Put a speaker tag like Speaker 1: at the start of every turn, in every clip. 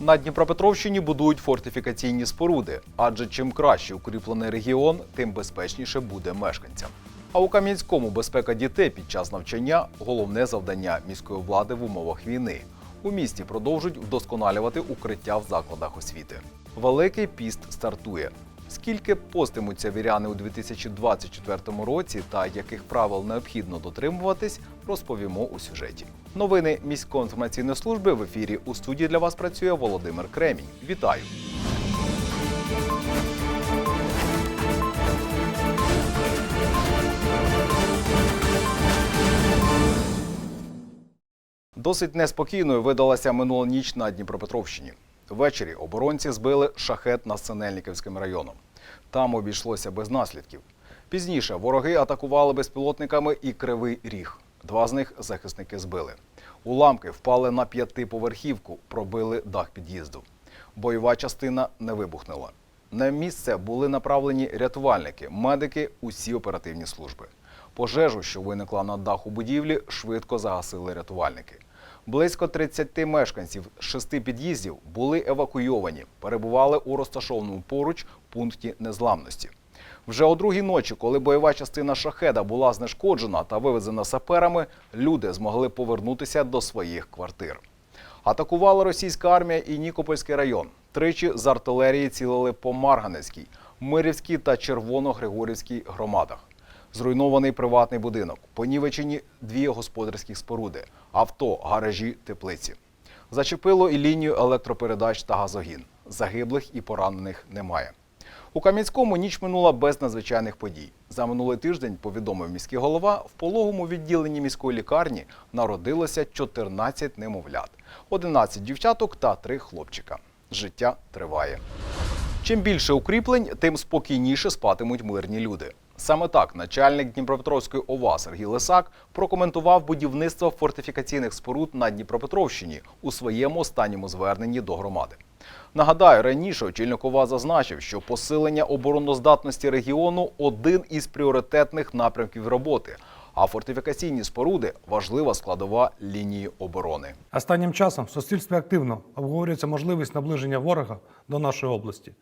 Speaker 1: На Дніпропетровщині будують фортифікаційні споруди, адже чим краще укріплений регіон, тим безпечніше буде мешканцям. А у Кам'янському безпека дітей під час навчання головне завдання міської влади в умовах війни. У місті продовжують вдосконалювати укриття в закладах освіти. Великий піст стартує. Скільки постимуться віряни у 2024 році та яких правил необхідно дотримуватись, розповімо у сюжеті. Новини міської інформаційної служби в ефірі у студії для вас працює Володимир Кремінь. Вітаю! Досить неспокійною видалася минула ніч на Дніпропетровщині. Ввечері оборонці збили шахет над Синельниківським районом. Там обійшлося без наслідків. Пізніше вороги атакували безпілотниками і кривий ріг. Два з них захисники збили. Уламки впали на п'ятиповерхівку, пробили дах під'їзду. Бойова частина не вибухнула. На місце були направлені рятувальники, медики, усі оперативні служби. Пожежу, що виникла на даху будівлі, швидко загасили рятувальники. Близько 30 мешканців з шести під'їздів були евакуйовані, перебували у розташованому поруч пункті незламності. Вже о другій ночі, коли бойова частина шахеда була знешкоджена та вивезена саперами, люди змогли повернутися до своїх квартир. Атакувала російська армія і Нікопольський район. Тричі з артилерії цілили по Марганецькій, Мирівській та Червоно-Григорівській громадах. Зруйнований приватний будинок, понівечені дві господарські споруди, авто, гаражі, теплиці. Зачепило і лінію електропередач та газогін. Загиблих і поранених немає. У Кам'янському ніч минула без надзвичайних подій. За минулий тиждень, повідомив міський голова, в пологому відділенні міської лікарні народилося 14 немовлят, 11 дівчаток та 3 хлопчика. Життя триває. Чим більше укріплень, тим спокійніше спатимуть мирні люди. Саме так начальник Дніпропетровської ОВА Сергій Лисак прокоментував будівництво фортифікаційних споруд на Дніпропетровщині у своєму останньому зверненні до громади. Нагадаю, раніше очільник ОВА зазначив, що посилення обороноздатності регіону один із пріоритетних напрямків роботи. А фортифікаційні споруди важлива складова лінії оборони.
Speaker 2: Останнім часом в суспільстві активно обговорюється можливість наближення ворога до нашої області.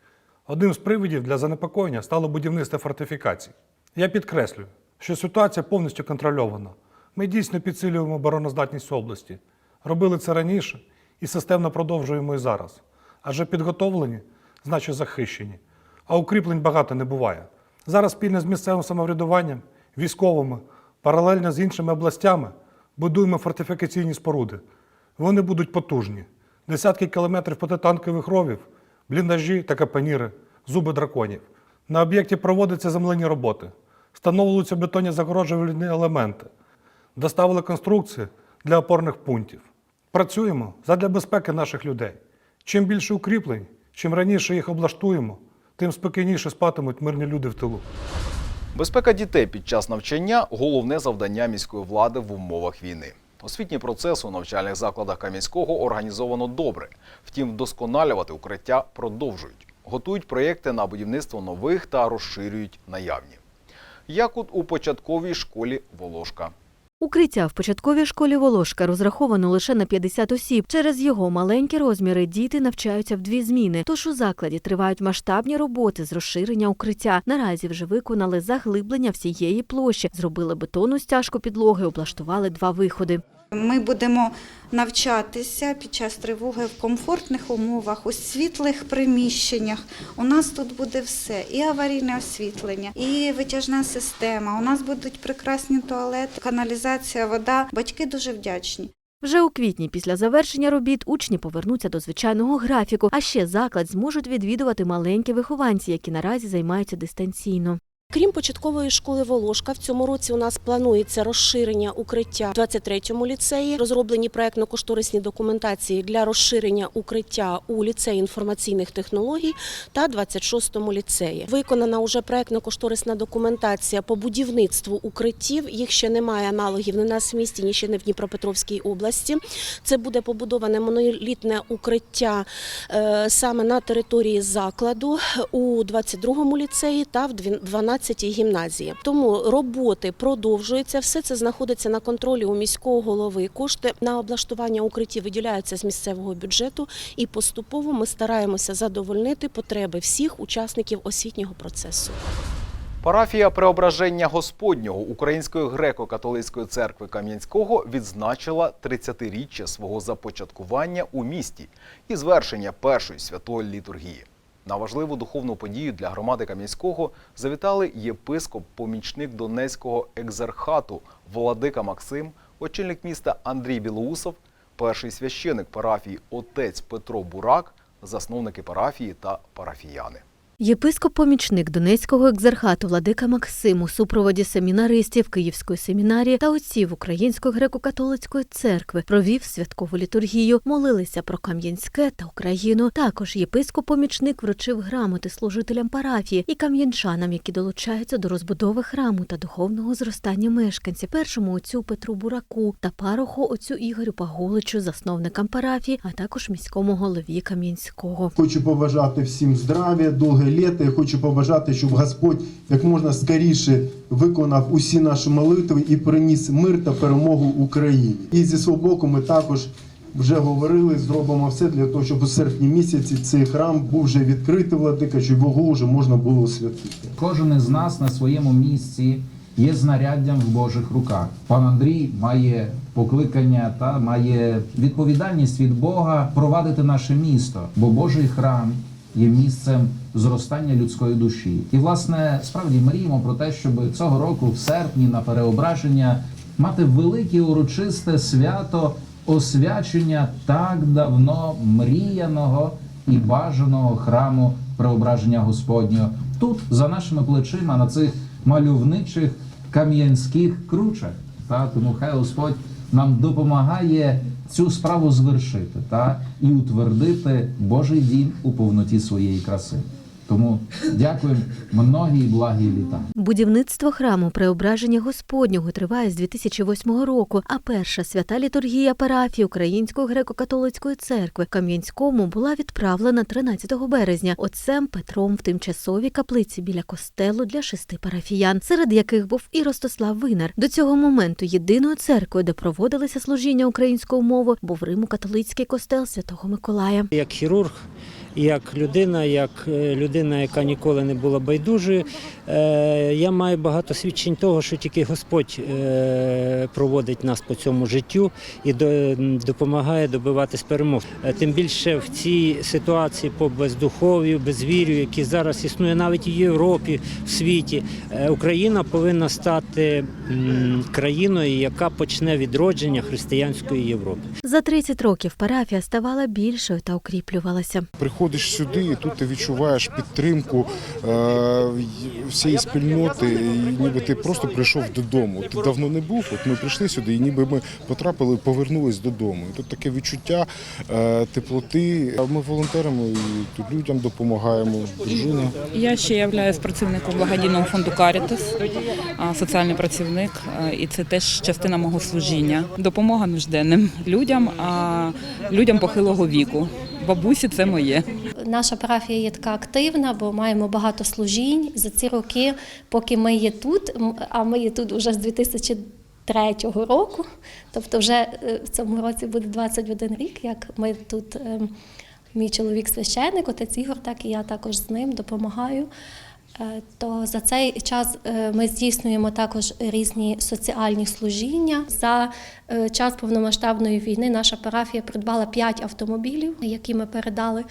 Speaker 2: Одним з привідів для занепокоєння стало будівництво фортифікацій. Я підкреслюю, що ситуація повністю контрольована. Ми дійсно підсилюємо обороноздатність області. Робили це раніше і системно продовжуємо і зараз. Адже підготовлені, значить захищені. А укріплень багато не буває. Зараз спільно з місцевим самоврядуванням, військовими, паралельно з іншими областями будуємо фортифікаційні споруди. Вони будуть потужні. Десятки кілометрів протитанкових ровів, бліндажі та капаніри, зуби драконів. На об'єкті проводяться земляні роботи, встановлюються бетонні загороджувальні елементи, доставили конструкції для опорних пунктів. Працюємо задля безпеки наших людей. Чим більше укріплень, чим раніше їх облаштуємо, тим спокійніше спатимуть мирні люди в тилу.
Speaker 1: Безпека дітей під час навчання головне завдання міської влади в умовах війни. Освітній процес у навчальних закладах Кам'янського організовано добре. Втім, вдосконалювати укриття продовжують. Готують проєкти на будівництво нових та розширюють наявні. Як от у початковій школі Волошка.
Speaker 3: Укриття в початковій школі Волошка розраховано лише на 50 осіб. Через його маленькі розміри діти навчаються в дві зміни. Тож у закладі тривають масштабні роботи з розширення укриття. Наразі вже виконали заглиблення всієї площі, зробили бетонну стяжку підлоги, облаштували два виходи.
Speaker 4: Ми будемо навчатися під час тривоги в комфортних умовах, у світлих приміщеннях. У нас тут буде все: і аварійне освітлення, і витяжна система. У нас будуть прекрасні туалети, каналізація, вода. Батьки дуже вдячні.
Speaker 3: Вже у квітні після завершення робіт учні повернуться до звичайного графіку, а ще заклад зможуть відвідувати маленькі вихованці, які наразі займаються дистанційно.
Speaker 5: Крім початкової школи Волошка, в цьому році у нас планується розширення укриття в 23-му ліцеї. Розроблені проектно-кошторисні документації для розширення укриття у ліцеї інформаційних технологій та 26-му ліцеї. Виконана уже проектно-кошторисна документація по будівництву укриттів. Їх ще немає аналогів ні на нас в місті, ні ще не в Дніпропетровській області. Це буде побудоване монолітне укриття е, саме на території закладу у 22-му ліцеї та в 12 12 гімназії. Тому роботи продовжуються. Все це знаходиться на контролі у міського голови. Кошти на облаштування укриттів виділяються з місцевого бюджету, і поступово ми стараємося задовольнити потреби всіх учасників освітнього процесу.
Speaker 1: Парафія Преображення Господнього Української греко-католицької церкви Кам'янського відзначила 30-річчя свого започаткування у місті і звершення першої святої літургії. На важливу духовну подію для громади Кам'янського завітали єпископ-помічник Донецького екзархату Владика Максим, очільник міста Андрій Білоусов, перший священик парафії отець Петро Бурак, засновники парафії та парафіяни.
Speaker 3: Єпископ-помічник Донецького екзархату Владика Максим у супроводі семінаристів Київської семінарії та отців Української греко-католицької церкви провів святкову літургію, молилися про Кам'янське та Україну. Також єпископ-помічник вручив грамоти служителям парафії і кам'янчанам, які долучаються до розбудови храму та духовного зростання мешканців, першому отцю Петру Бураку та пароху отцю Ігорю Пагуличу, засновникам парафії, а також міському голові Кам'янського.
Speaker 6: Хочу побажати всім здрав'я, довге літо. Я хочу побажати, щоб Господь як можна скоріше виконав усі наші молитви і приніс мир та перемогу Україні. І зі свого боку ми також вже говорили, зробимо все для того, щоб у серпні місяці цей храм був вже відкритий, владика, щоб його вже можна було освятити.
Speaker 7: Кожен із нас на своєму місці є знаряддям в Божих руках. Пан Андрій має покликання та має відповідальність від Бога провадити наше місто, бо Божий храм є місцем зростання людської душі. І, власне, справді мріємо про те, щоб цього року, в серпні, на переображення, мати велике урочисте свято освячення так давно мріяного і бажаного храму преображення Господнього. Тут за нашими плечима на цих мальовничих кам'янських кручах. Та тому хай Господь нам допомагає цю справу звершити та і утвердити Божий дім у повноті своєї краси. Тому дякуємо многі і благі літа.
Speaker 3: Будівництво храму Преображення Господнього триває з 2008 року, а перша свята літургія парафії Української греко-католицької церкви в Кам'янському була відправлена 13 березня отцем Петром в тимчасовій каплиці біля костелу для шести парафіян, серед яких був і Ростислав Винар. До цього моменту єдиною церквою, де проводилися служіння українською мовою, був Римо-католицький костел Святого Миколая.
Speaker 8: Як хірург, як людина, як е, людина, яка ніколи не була байдужою, е, я маю багато свідчень того, що тільки Господь е, проводить нас по цьому життю і до- допомагає добиватись перемог. Тим більше в цій ситуації по бездухов'ю, безвір'ю, які зараз існує навіть в Європі, в світі, Україна повинна стати країною, яка почне відродження християнської Європи.
Speaker 3: За 30 років парафія ставала більшою та укріплювалася.
Speaker 9: Приходиш сюди, і тут ти відчуваєш підтримку е, всієї спільноти, і ніби ти просто прийшов додому. Ти давно не був. От ми прийшли сюди, і ніби ми потрапили, повернулись додому. І тут таке відчуття е, теплоти. А Ми волонтерами і тут людям допомагаємо. Дружина.
Speaker 10: Я ще являюсь працівником благодійного фонду Карітас, соціальний працівник, і це теж частина мого служіння. Допомога нужденним людям, а людям похилого віку. Бабусі це моє.
Speaker 11: Наша парафія є така активна, бо маємо багато служінь за ці роки, поки ми є тут. А ми є тут вже з 2003 року. Тобто, вже е, в цьому році буде 21 рік, як ми тут. ем, Мій чоловік священник, отець Ігор, так і я також з ним допомагаю. Е, То за цей час е, ми здійснюємо також різні соціальні служіння. За е, час повномасштабної війни наша парафія придбала 5 автомобілів, які ми передали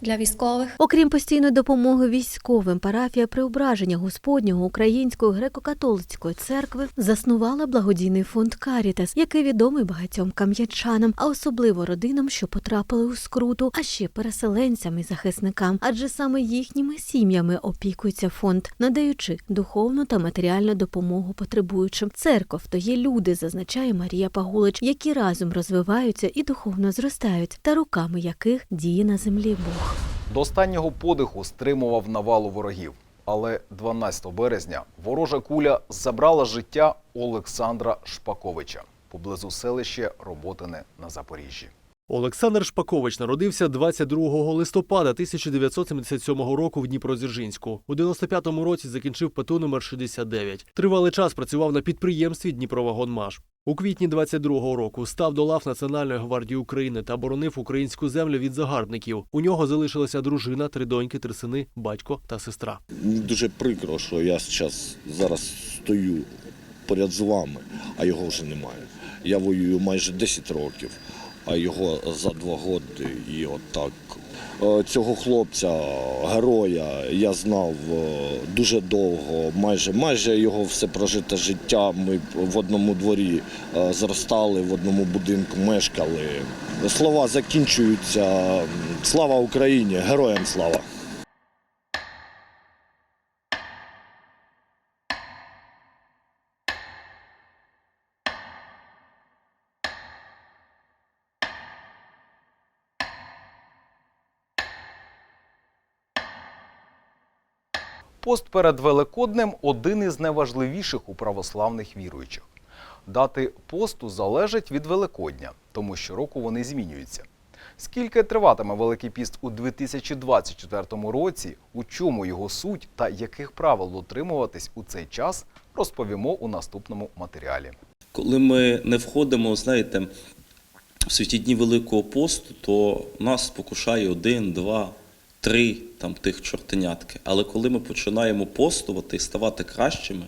Speaker 11: для військових.
Speaker 3: Окрім постійної допомоги військовим, парафія Преображення Господнього Української греко-католицької церкви заснувала благодійний фонд Карітас, який відомий багатьом кам'янчанам, а особливо родинам, що потрапили у скруту, а ще переселенцям і захисникам, адже саме їхніми сім'ями опікується фонд, надаючи духовну та матеріальну допомогу потребуючим. Церков то є люди, зазначає Марія Пагулич, які разом розвиваються і духовно зростають, та руками яких діє на землі Бог.
Speaker 1: До останнього подиху стримував навалу ворогів. Але 12 березня ворожа куля забрала життя Олександра Шпаковича поблизу селища Роботине на Запоріжжі.
Speaker 12: Олександр Шпакович народився 22 листопада 1977 року в Дніпродзержинську. У 95-му році закінчив ПТУ номер 69. Тривалий час працював на підприємстві Дніпровагонмаш. У квітні 22-го року став до лав Національної гвардії України та боронив українську землю від загарбників. У нього залишилася дружина, три доньки, три сини, батько та сестра.
Speaker 13: Дуже прикро, що я зараз, зараз стою поряд з вами, а його вже немає. Я воюю майже 10 років, а його за два роки і отак. Е, Цього хлопця, героя, я знав е, дуже довго, майже майже його все прожите життя. Ми в одному дворі е, зростали, в одному будинку мешкали. Слова закінчуються. Слава Україні! Героям слава!
Speaker 1: Пост перед Великоднем один із найважливіших у православних віруючих. Дати посту залежать від Великодня, тому що року вони змінюються. Скільки триватиме Великий піст у 2024 році, у чому його суть та яких правил дотримуватись у цей час, розповімо у наступному матеріалі.
Speaker 14: Коли ми не входимо, знаєте, в святі дні Великого посту, то нас спокушає один, два, три там тих чортенятки. Але коли ми починаємо постувати і ставати кращими,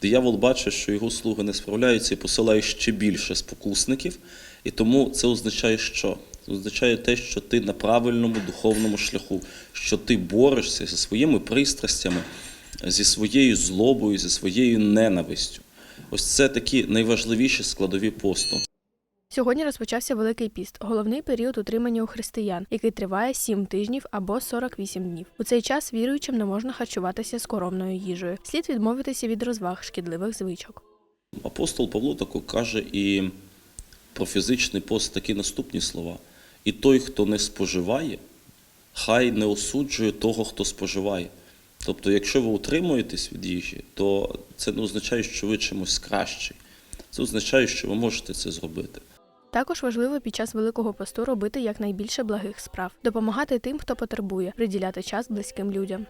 Speaker 14: диявол бачить, що його слуги не справляються і посилає ще більше спокусників. І тому це означає що? Це означає те, що ти на правильному духовному шляху, що ти борешся зі своїми пристрастями, зі своєю злобою, зі своєю ненавистю. Ось це такі найважливіші складові посту.
Speaker 15: Сьогодні розпочався Великий піст, головний період утримання у християн, який триває 7 тижнів або 48 днів. У цей час віруючим не можна харчуватися скоромною їжею. Слід відмовитися від розваг шкідливих звичок.
Speaker 14: Апостол Павло тако каже і про фізичний пост такі наступні слова. І той, хто не споживає, хай не осуджує того, хто споживає. Тобто, якщо ви утримуєтесь від їжі, то це не означає, що ви чимось кращий. Це означає, що ви можете це зробити.
Speaker 15: Також важливо під час Великого посту робити якнайбільше благих справ, допомагати тим, хто потребує, приділяти час близьким людям.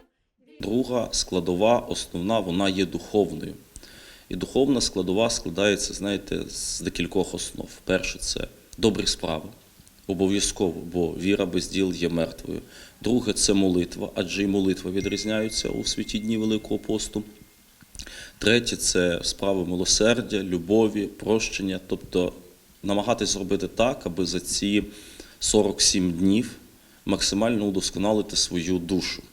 Speaker 14: Друга складова, основна, вона є духовною. І духовна складова складається, знаєте, з декількох основ. Перше це добрі справи, обов'язково, бо віра без діл є мертвою. Друге це молитва, адже і молитва відрізняються у святі дні Великого посту. Третє це справи милосердя, любові, прощення, тобто намагатись зробити так, аби за ці 47 днів максимально удосконалити свою душу.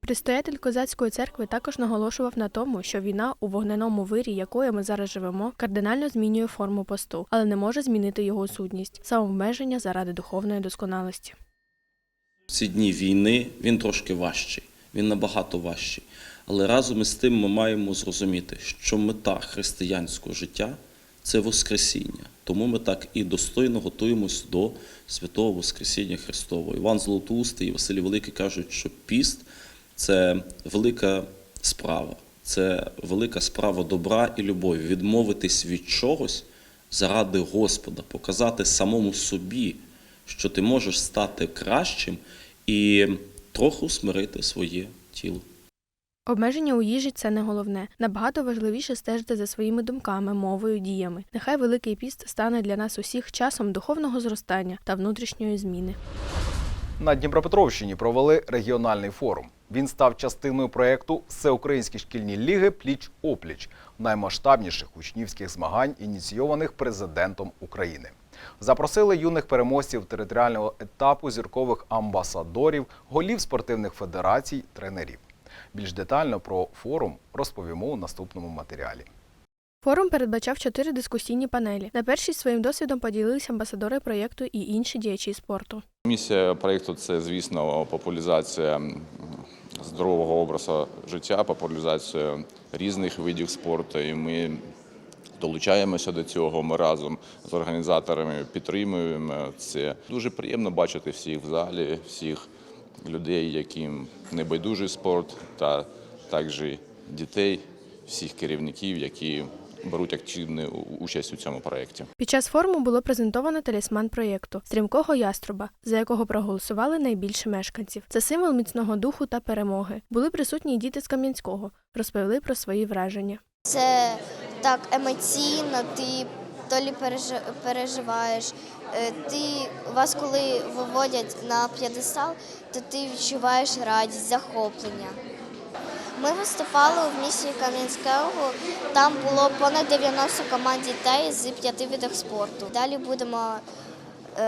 Speaker 15: Предстоятель козацької церкви також наголошував на тому, що війна у вогненому вирі, якою ми зараз живемо, кардинально змінює форму посту, але не може змінити його сутність самообмеження заради духовної досконалості.
Speaker 14: В ці дні війни він трошки важчий, він набагато важчий. Але разом із тим ми маємо зрозуміти, що мета християнського життя це Воскресіння. Тому ми так і достойно готуємось до святого Воскресіння Христового. Іван Золотоустий і Василій Великий кажуть, що піст це велика справа, це велика справа добра і любові. Відмовитись від чогось заради Господа, показати самому собі, що ти можеш стати кращим і трохи смирити своє тіло.
Speaker 15: Обмеження у їжі це не головне. Набагато важливіше стежити за своїми думками, мовою, діями. Нехай Великий піст стане для нас усіх часом духовного зростання та внутрішньої зміни.
Speaker 1: На Дніпропетровщині провели регіональний форум. Він став частиною проєкту Всеукраїнські шкільні ліги Пліч-опліч наймасштабніших учнівських змагань, ініційованих президентом України. Запросили юних переможців територіального етапу зіркових амбасадорів, голів спортивних федерацій, тренерів. Більш детально про форум розповімо у наступному матеріалі.
Speaker 15: Форум передбачав чотири дискусійні панелі. На першій своїм досвідом поділилися амбасадори проєкту і інші діячі спорту.
Speaker 16: Місія проєкту це, звісно, популяризація здорового образу життя, популяризація різних видів спорту. І ми долучаємося до цього. Ми разом з організаторами підтримуємо це. Дуже приємно бачити всіх в залі, всіх людей, яким не байдужий спорт, та також дітей, всіх керівників, які беруть активну участь у цьому проєкті.
Speaker 15: Під час форуму було презентовано талісман проєкту стрімкого яструба, за якого проголосували найбільше мешканців. Це символ міцного духу та перемоги. Були присутні й діти з Кам'янського, розповіли про свої враження.
Speaker 17: Це так емоційно, ти то лі переживаєш. Е, Ти вас, коли виводять на п'єдестал, то ти відчуваєш радість, захоплення. Ми виступали в місії Кам'янського. Там було понад 90 команд дітей з п'яти видів спорту. Далі будемо е,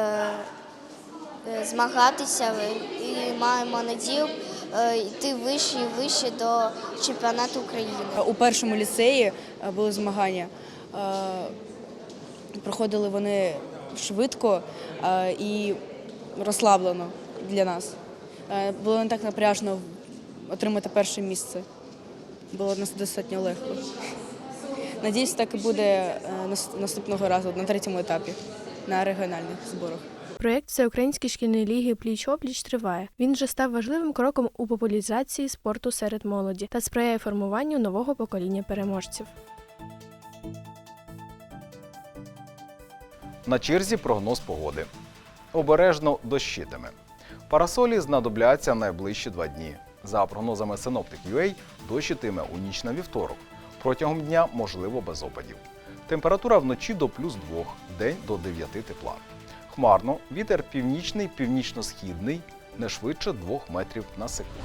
Speaker 17: е, змагатися і маємо надію е, йти вище і вище до чемпіонату України.
Speaker 18: У першому ліцеї е, були змагання. Проходили вони швидко е, і розслаблено для нас. Е, Було не так напряжно отримати перше місце. Було нас- достатньо легко. Надіюсь, так і буде е, наступного разу на третьому етапі на регіональних зборах.
Speaker 15: Проєкт Всеукраїнської шкільної ліги Пліч-опліч триває. Він вже став важливим кроком у популяризації спорту серед молоді та сприяє формуванню нового покоління переможців.
Speaker 1: На черзі прогноз погоди. Обережно дощитиме. Парасолі знадобляться найближчі два дні. За прогнозами Synoptic.ua, дощитиме у ніч на вівторок. Протягом дня можливо без опадів. Температура вночі до плюс 2, день до 9 тепла. Хмарно, вітер північний, північно-східний, не швидше 2 метрів на секунду.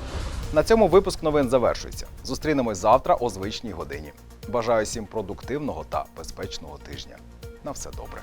Speaker 1: На цьому випуск новин завершується. Зустрінемось завтра о звичній годині. Бажаю всім продуктивного та безпечного тижня. На все добре.